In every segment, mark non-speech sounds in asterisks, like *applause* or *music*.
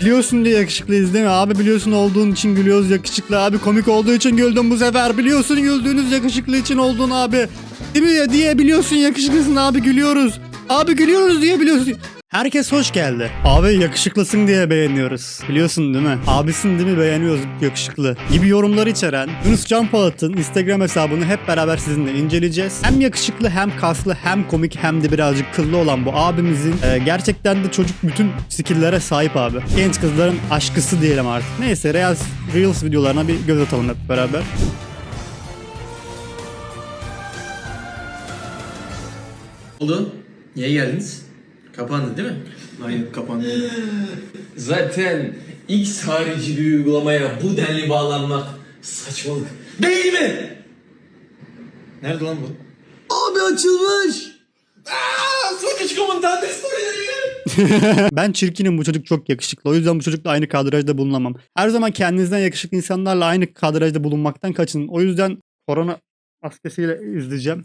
Biliyorsun diye yakışıklıyız değil mi? Abi biliyorsun olduğun için gülüyoruz yakışıklı. Abi komik olduğu için güldüm bu sefer. Biliyorsun güldüğünüz yakışıklı için oldun abi. Değil mi? Diye biliyorsun yakışıklısın abi gülüyoruz. Abi gülüyoruz diye biliyorsun. Herkes hoş geldi. Abi yakışıklısın diye beğeniyoruz. Biliyorsun değil mi? Abisin değil mi beğeniyoruz yakışıklı. Gibi yorumları içeren Yunus Can Polat'ın Instagram hesabını hep beraber sizinle inceleyeceğiz. Hem yakışıklı hem kaslı hem komik hem de birazcık kıllı olan bu abimizin e, gerçekten de çocuk bütün skill'lere sahip abi. Genç kızların aşkısı diyelim artık. Neyse Reels, Reels videolarına bir göz atalım hep beraber. oldu? Niye geldiniz? Kapandı değil mi? Aynen kapandı. Zaten X harici bir uygulamaya bu denli bağlanmak saçmalık. Değil mi? Nerede lan bu? Abi açılmış. Aaa! Sonuç storyleri. Ben çirkinim bu çocuk çok yakışıklı. O yüzden bu çocukla aynı kadrajda bulunamam. Her zaman kendinizden yakışıklı insanlarla aynı kadrajda bulunmaktan kaçının. O yüzden korona maskesiyle izleyeceğim.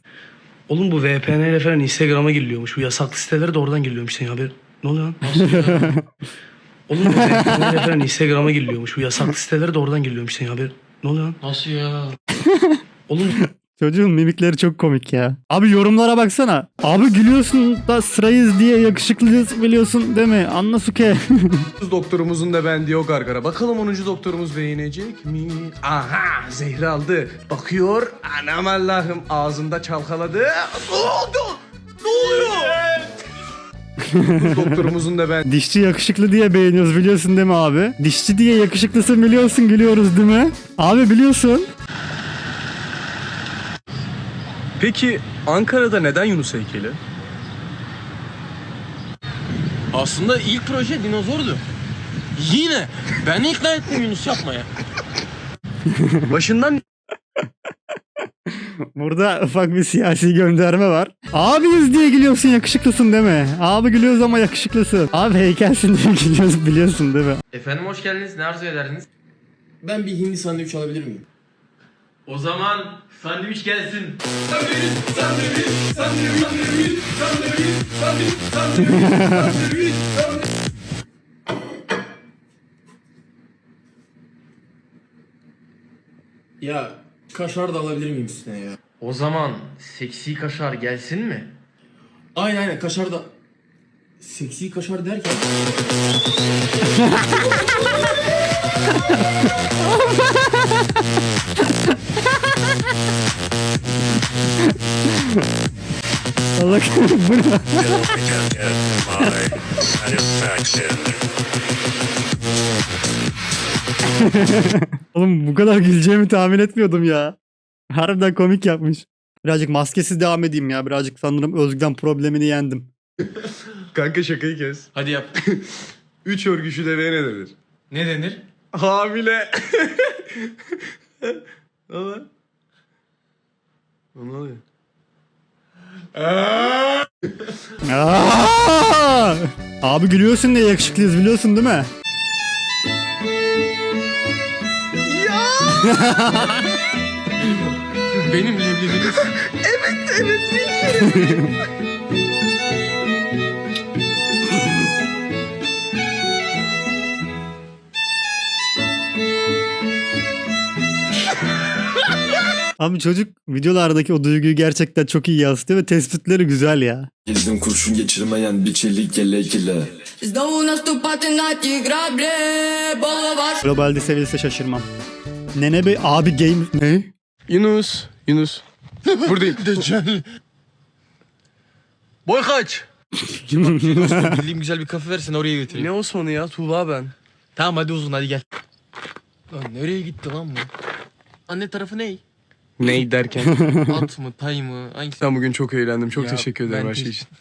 Oğlum bu VPN ile falan Instagram'a giriliyormuş. Bu yasaklı sitelere de oradan giriliyormuş senin haber. Ne oluyor lan? Oğlum bu VPN ile falan Instagram'a giriliyormuş. Bu yasaklı sitelere de oradan giriliyormuş senin haber. Ne oluyor lan? Nasıl ya? Oğlum Çocuğun mimikleri çok komik ya. Abi yorumlara baksana. Abi gülüyorsun da sırayız diye yakışıklıyız biliyorsun değil mi? Anla Suke. *laughs* Doktorumuzun da beğendiği o gargara. Bakalım 10. doktorumuz beğenecek mi? Aha zehri aldı. Bakıyor. Anam Allah'ım ağzında çalkaladı. Ne oldu? Ne oluyor? *laughs* doktorumuzun da ben Dişçi yakışıklı diye beğeniyoruz biliyorsun değil mi abi? Dişçi diye yakışıklısın biliyorsun gülüyoruz değil mi? Abi biliyorsun. Peki Ankara'da neden Yunus heykeli? Aslında ilk proje dinozordu. Yine ben ikna ettim Yunus yapmaya. Başından *laughs* Burada ufak bir siyasi gönderme var. Abiyiz diye gülüyorsun yakışıklısın değil mi? Abi gülüyoruz ama yakışıklısın. Abi heykelsin diye gülüyoruz biliyorsun değil mi? Efendim hoş geldiniz. Ne arzu ederdiniz? Ben bir hindi sandviç alabilir miyim? O zaman sandviç gelsin. Ya kaşar da alabilir miyim üstüne ya? O zaman seksi kaşar gelsin mi? Aynen aynen kaşar da... Seksi kaşar derken... *laughs* Allah bu ne? Oğlum bu kadar güleceğimi tahmin etmiyordum ya. Harbiden komik yapmış. Birazcık maskesiz devam edeyim ya. Birazcık sanırım Özgü'den problemini yendim. kanka şakayı kes. Hadi yap. *laughs* Üç örgüsü deveye ne denir? ne denir? Hamile. *laughs* ne lan? Ne oluyor? Aa! Abi gülüyorsun diye yakışıklıyız biliyorsun değil mi? Benim leblebiniz. *laughs* Abi çocuk videolardaki o duyguyu gerçekten çok iyi yansıtıyor ve tespitleri güzel ya. Gezdim kurşun geçirmeyen bir çelik yelek ile. Globalde sevilse şaşırmam. Nene Bey abi game... Ne? Yunus. Yunus. Buradayım. *laughs* Deccal. Boy kaç? Yunus *laughs* bildiğim güzel bir kafe versen oraya götüreyim. Ne o sonu ya Tuğba ben. Tamam hadi uzun hadi gel. Lan nereye gitti lan bu? Anne tarafı ne? Ney derken? *laughs* At mı tay mı? Hangisi? ben bugün çok eğlendim. Çok Ya, teşekkür ederim ben her şey için. *laughs*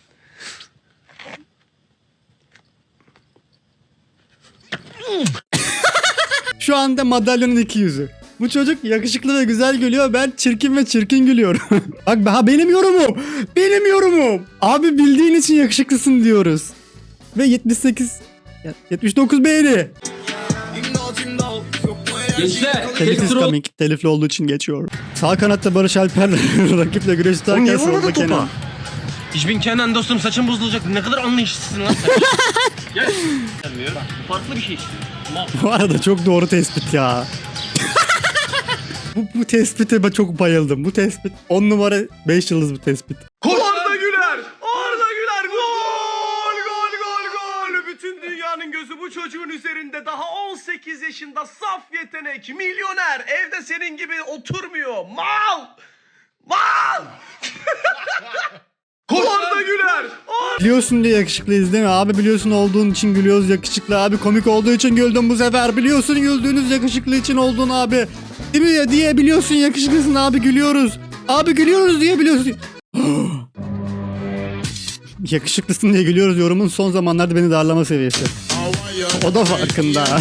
Şu anda madalyonun iki yüzü. Bu çocuk yakışıklı ve güzel gülüyor. Ben çirkin ve çirkin gülüyorum. *laughs* Bak ha benim yorumum. Benim yorumum. Abi bildiğin için yakışıklısın diyoruz. Ve 78 ya, 79 beğeni. Gençler. Telif is coming. Telifli olduğu için geçiyor. Sağ kanatta Barış Alper *laughs* rakiple güreş tutarken solda Kenan. Ich bin Kenan dostum saçım bozulacak. Ne kadar anlayışlısın lan sen. *laughs* Gel. Farklı bir şey istiyor. Bu arada çok doğru tespit ya. *laughs* bu, bu tespite ben çok bayıldım. Bu tespit 10 numara 5 yıldız bu tespit. Arda dünyanın gözü bu çocuğun üzerinde. Daha 18 yaşında saf yetenek, milyoner. Evde senin gibi oturmuyor. Mal! Mal! Arda Güler! Biliyorsun diye yakışıklıyız değil mi? Abi biliyorsun olduğun için gülüyoruz yakışıklı abi. Komik olduğu için güldüm bu sefer. Biliyorsun güldüğünüz yakışıklı için oldun abi. Değil mi ya diye biliyorsun yakışıklısın abi gülüyoruz. Abi gülüyoruz diye biliyorsun. Yakışıklısın diye gülüyoruz yorumun son zamanlarda beni darlama seviyesi. O da farkında. *laughs*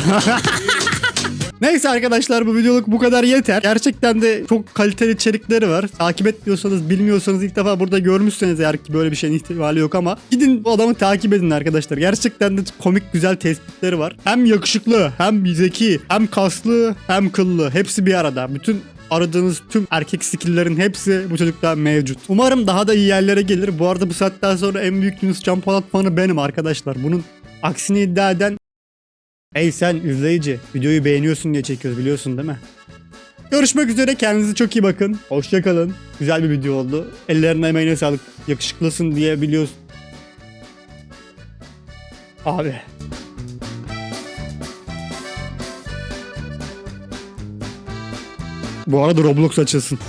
Neyse arkadaşlar bu videoluk bu kadar yeter. Gerçekten de çok kaliteli içerikleri var. Takip etmiyorsanız bilmiyorsanız ilk defa burada görmüşseniz eğer ki böyle bir şeyin ihtimali yok ama gidin bu adamı takip edin arkadaşlar. Gerçekten de komik güzel tespitleri var. Hem yakışıklı hem zeki hem kaslı hem kıllı hepsi bir arada. Bütün aradığınız tüm erkek skill'lerin hepsi bu çocukta mevcut. Umarım daha da iyi yerlere gelir. Bu arada bu saatten sonra en büyük Yunus Can Polat fanı benim arkadaşlar. Bunun aksini iddia eden Ey sen izleyici videoyu beğeniyorsun diye çekiyoruz biliyorsun değil mi? Görüşmek üzere kendinize çok iyi bakın. Hoşçakalın. Güzel bir video oldu. Ellerine emeğine sağlık. Yakışıklısın diye biliyorsun. Abi. Bu arada Roblox açılsın.